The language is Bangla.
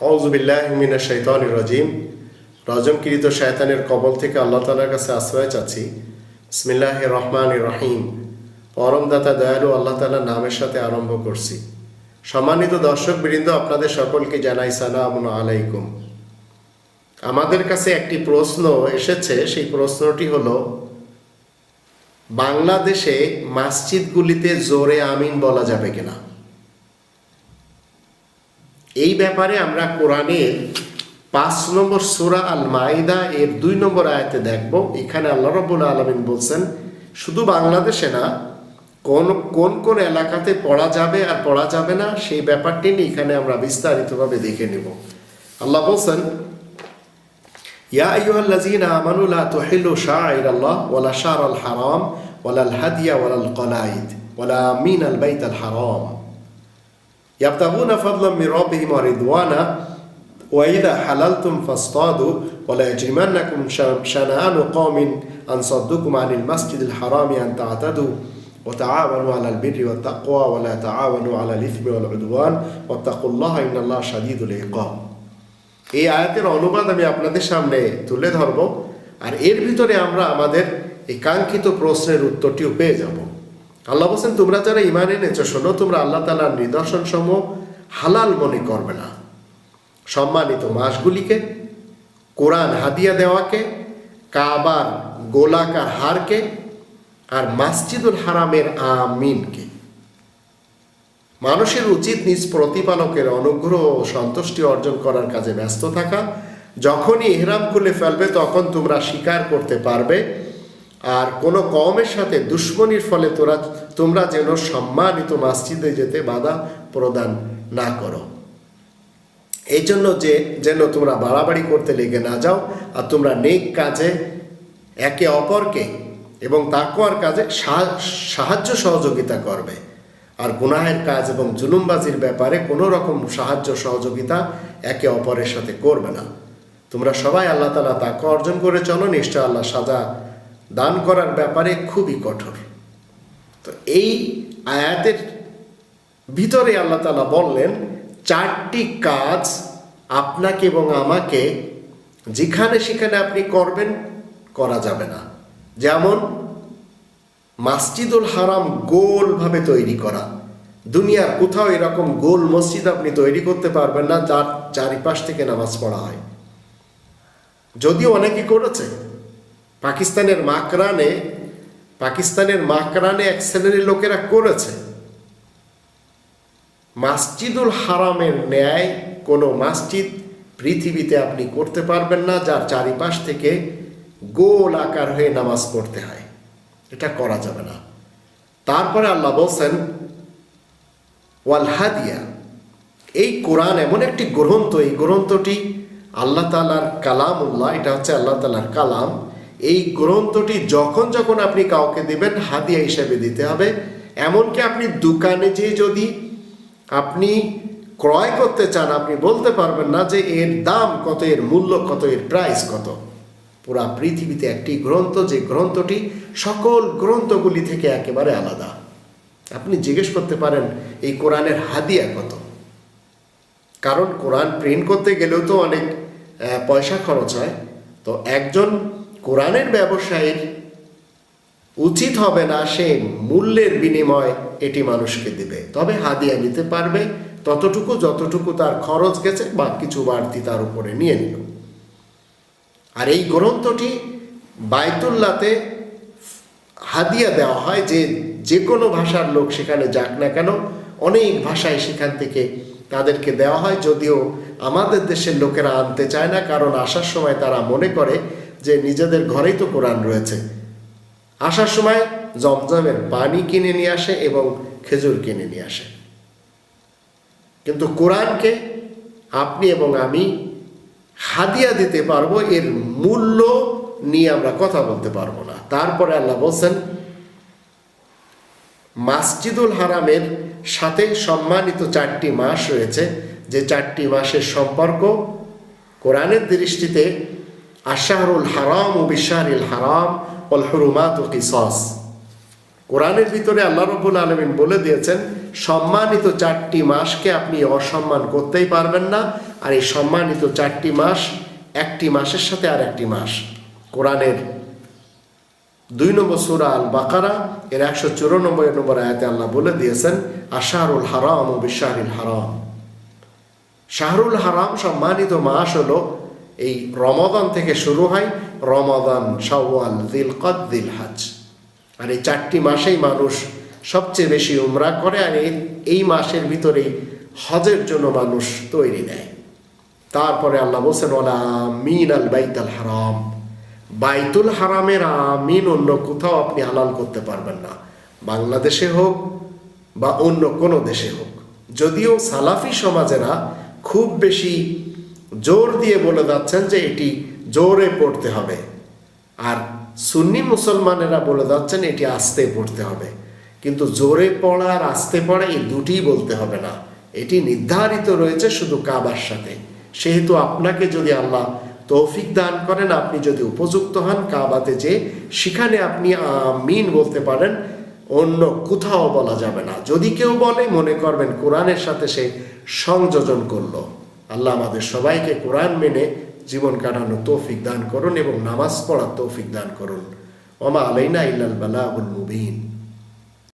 আউজুবিল্লাহমিনা শৈতানির রজিম। রজমকৃত শয়তানের কবল থেকে আল্লাহ তালার কাছে আশ্রয় চাচ্ছি। বিসমিল্লাহ রহমান রহিম। পরমদাতা দয়ালু আল্লাহ তালার নামের সাথে আরম্ভ করছি। সম্মানিত দর্শক বৃন্দ আপনাদের সকলকে জানাই সালাম আলাইকুম। আমাদের কাছে একটি প্রশ্ন এসেছে, সেই প্রশ্নটি হলো, বাংলাদেশে মসজিদগুলিতে জোরে আমিন বলা যাবে কিনা? এই ব্যাপারে আমরা কোরআনের পাঁচ নম্বর সুরা আল মাইদা এর দুই নম্বর আয়াতে দেখব। এখানে আল্লাহ রব্বুল আলমিন বলছেন, শুধু বাংলাদেশে না, কোন কোন কোন এলাকাতে পড়া যাবে আর পড়া যাবে না, সেই ব্যাপারটি নিয়ে এখানে আমরা বিস্তারিতভাবে দেখে নেব। আল্লাহ বলছেন, ইয়া আইয়ুহাল্লাযীনা আমানু লা তুহিল্লু শাআইরাল্লাহ ওয়ালা শাহরাল হারাম ওয়ালাল হাদিয়া ওয়ালাল কলাইদ ওয়ালা আমিনাল বাইতাল হারাম। يبتغون فضلا من ربهم ورضوانا وإذا حللتم فاصطادوا ولا يجرمنكم شنآن قوم أن صدوكم عن المسجد الحرام أن تعتدوا وتعاونوا على البر والتقوى ولا تعاونوا على الإثم والعدوان واتقوا الله إن الله شديد العقاب এই আয়াতের অনুবাদ আমি আপনাদের সামনে তুলে ধরব আর এর ভিতরে আমরা আমাদের এই কাঙ্ক্ষিত প্রশ্নের উত্তরটিও পেয়ে যাব আল্লাহ বলছেন, তোমরা যারা ইমান এনেছো, শোনো, তোমরা আল্লাহ তালার নিদর্শন সমূহ হালাল মনে করবে না। সম্মানিত মাসগুলিকে, কোরআন হাদিয়া দেওয়াকে, কাবার গোলাকার হারকে আর মাসজিদুল হারামের আমিনকে। মানুষের উচিত নিজ প্রতিপালকের অনুগ্রহ ও সন্তুষ্টি অর্জন করার কাজে ব্যস্ত থাকা। যখনই ইহরাম খুলে ফেলবে, তখন তোমরা স্বীকার করতে পারবে আর কোনো কমের সাথে দুশ্মনির ফলে তোরা তোমরা যেন সম্মানিত মসজিদে যেতে বাধা প্রদান না করো। এই জন্য যে যেন তোমরা বাড়াবাড়ি করতে লেগে না যাও আর তোমরা নেক কাজে একে অপরকে এবং তাকওয়ার কাজে সাহায্য সহযোগিতা করবে। আর গুনাহের কাজ এবং জুলুমবাজির ব্যাপারে কোনো রকম সাহায্য সহযোগিতা একে অপরের সাথে করবে না। তোমরা সবাই আল্লাহ তালা তাকে অর্জন করে চলো, নিশ্চয় আল্লাহ সাজা দান করার ব্যাপারে খুবই কঠোর। তো এই আয়াতের ভিতরে আল্লাহ তালা বললেন, চারটি কাজ আপনাকে এবং আমাকে যেখানে সেখানে আপনি করবেন, করা যাবে না। যেমন, মাসজিদুল হারাম গোলভাবে তৈরি করা। দুনিয়ার কোথাও এরকম গোল মসজিদ আপনি তৈরি করতে পারবেন না, যার চারিপাশ থেকে নামাজ পড়া হয়। যদিও অনেকে করেছে পাকিস্তানের মাকরানে পাকিস্তানের মাকরানে এক শ্রেণির লোকেরা করেছে। মাসজিদুল হারামের ন্যায় কোনো মসজিদ পৃথিবীতে আপনি করতে পারবেন না, যার চারিপাশ থেকে গোল আকার হয়ে নামাজ পড়তে হয়। এটা করা যাবে না। তারপরে আল্লাহ বলছেন, ওয়াল হাদিয়া। এই কোরআন এমন একটি গ্রন্থ, এই গ্রন্থটি আল্লাহ তালার কালাম উল্লাহ এটা হচ্ছে আল্লাহ তালার কালাম এই গ্রন্থটি যখন যখন আপনি কাউকে দেবেন, হাদিয়া হিসেবে দিতে হবে। এমনকি আপনি দোকানে যে যদি আপনি ক্রয় করতে চান, আপনি বলতে পারবেন না যে এর দাম কত, এর মূল্য কত, এর প্রাইস কত। পুরা পৃথিবীতে একটি গ্রন্থ, যে গ্রন্থটি সকল গ্রন্থগুলি থেকে একেবারে আলাদা। আপনি জিজ্ঞেস করতে পারেন, এই কোরআনের হাদিয়া কত? কারণ কোরআন প্রিন্ট করতে গেলেও তো অনেক পয়সা খরচ হয়। তো একজন কোরআনের ব্যবসায়ীর উচিত হবে না সে মূল্যের বিনিময় এটি মানুষকে দেবে। তবে হাদিয়া নিতে পারবে, ততটুকু যতটুকু তার খরচ গেছে বা কিছু বাড়তি তার উপরে নিয়ে নিল। আর এই গ্রন্থটি বায়তুল্লাতে হাদিয়া দেওয়া হয়, যে যে কোনো ভাষার লোক সেখানে যাক না কেন, অনেক ভাষায় সেখান থেকে তাদেরকে দেওয়া হয়, যদিও আমাদের দেশের লোকেরা আনতে চায় না, কারণ আসার সময় তারা মনে করে যে নিজেদের ঘরেই তো কোরআন রয়েছে। আসার সময় জমজমের পানি কিনে নিয়ে আসে এবং খেজুর কিনে নিয়ে আসে। কিন্তু কোরআনকে আপনি এবং আমি হাদিয়া দিতে পারব, এর মূল্য নিয়ে আমরা কথা বলতে পারব না। তারপরে আল্লাহ বলছেন, মাসজিদুল হারামের সাথে সম্মানিত চারটি মাস রয়েছে। যে চারটি মাসের সম্পর্ক কোরআনের দৃষ্টিতে আশাহরুল হারাম ও বিশাহরিল হারাম অল হরুমাত কোরআনের ভিতরে আল্লাহ রব্বুল আলমিন বলে দিয়েছেন, সম্মানিত চারটি মাসকে আপনি অসম্মান করতেই পারবেন না, আর এই সম্মানিত চারটি মাস একটি মাসের সাথে আর একটি মাস। কোরআনের দুই নম্বর সুরা আল বাকারা এর একশো চুরানব্বই নম্বর আয়াতে আল্লাহ বলে দিয়েছেন, আশারুল হারাম ও বিশ্বাহরিল হারাম। শাহরুল হারাম সম্মানিত মাস হলো এই রমাদান থেকে শুরু হয় রমাদান, শাওয়াল দিল কদ দিল হাজ আর এই চারটি মাসেই মানুষ সবচেয়ে বেশি উমরা করে আর এই মাসের ভিতরেই হজের জন্য মানুষ তৈরি নেয়। তারপরে আল্লাহ বলছেন ওলা মিন আল বাইতাল হারাম। বাইতুল হারামের আমিন অন্য কোথাও আপনি হালাল করতে পারবেন না। বাংলাদেশে হোক বা অন্য কোনো দেশে হোক। যদিও সালাফি সমাজেরা খুব বেশি জোর দিয়ে বলে যাচ্ছেন যে এটি জোরে পড়তে হবে। আর সুন্নি মুসলমানেরা বলে যাচ্ছেন এটি আস্তে পড়তে হবে। কিন্তু জোরে পড়া আর আস্তে পড়া এই দুটিই বলতে হবে না। এটি নির্ধারিত রয়েছে শুধু কাবার সাথে। সেহেতু আপনাকে যদি আল্লাহ তৌফিক দান করেন, আপনি যদি উপযুক্ত হন কাবাতে যে, সেখানে আপনি আমিন বলতে পারেন, অন্য কোথাও বলা যাবে না। যদি কেউ বলে, মনে করবেন কোরআনের সাথে সে সংযোজন করল। আল্লাহ আমাদের সবাইকে কোরআন মেনে জীবন কাটানো তৌফিক দান করুন এবং নামাজ পড়ার তৌফিক দান করুন। ওমা আলাইনা ইল্লাল বালাগুল মুবিন।